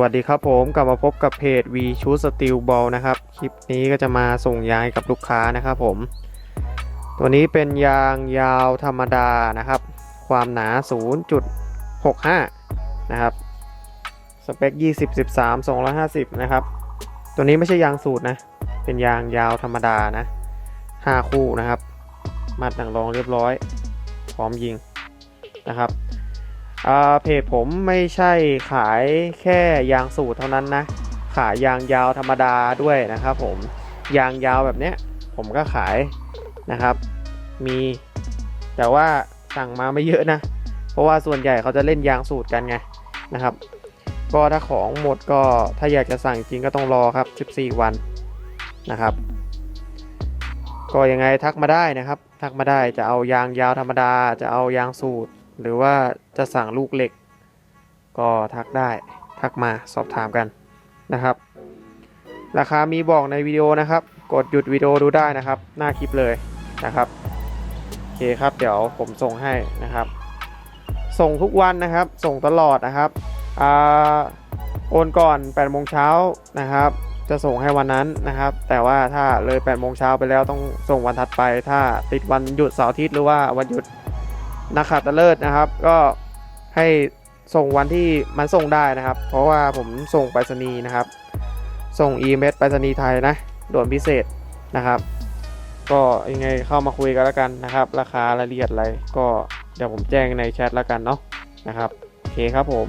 วัสดีครับผมกลับมาพบกับเพจ V Shoot Steel Ball นะครับ คลิปนี้ก็จะมาส่งยางกับลูกค้านะครับผม ตัวนี้เป็นยางยาวธรรมดานะครับ ความหนา 0.65 นะครับ สเปค 20 13 250 นะครับ ตัวนี้ไม่ใช่ยางสูตรนะ เป็นยางยาวธรรมดานะ 5 คู่นะครับ มัดหนังรองเรียบร้อย พร้อมยิงนะครับ เพจผมไม่ใช่ขายแค่ยางสูตรเท่านั้นนะ ขายยางยาวธรรมดาด้วยนะครับผม ยางยาวแบบเนี้ยผมก็ขายนะครับ มี แต่ว่าสั่งมาไม่เยอะนะ เพราะว่าส่วนใหญ่เขาจะเล่นยางสูตรกันไงนะครับ ก็ถ้าของหมดก็ถ้าอยากจะสั่งจริงก็ต้องรอครับ 14 วันนะครับ ก็ยังไงทักมาได้นะครับ ทักมาได้จะเอายางยาวธรรมดา จะเอายางสูตร หรือว่าจะสั่งลูกเหล็ก ก็ทักได้ทักมาสอบถามกันนะครับ ราคามีบอกในวิดีโอนะครับ กดหยุดวิดีโอดูได้นะครับ หน้าคลิปเลยนะครับโอเคครับเดี๋ยวผมส่งให้นะครับ ส่งทุกวันนะครับ ส่งตลอดนะครับอ่าโอนก่อน8โมงเช้านะครับ จะส่งให้วันนั้นนะครับ แต่ว่าถ้าเลย8โมงเช้าไปแล้วต้องส่งวันถัดไป ถ้าติดวันหยุดเสาร์อาทิตย์หรือว่าวันหยุด นักขัตฤกษ์นะครับ ก็ให้ส่งวันที่มันส่งได้นะครับ เพราะว่าผมส่งไปรษณีย์นะครับ ส่งอีเมลไปรษณีย์ไทยนะด่วนพิเศษนะครับ ก็ยังไงเข้ามาคุยกันแล้วกันนะครับ ราคารายละเอียดอะไรก็เดี๋ยวผมแจ้งในแชทแล้วกันเนาะนะครับโอเคครับผม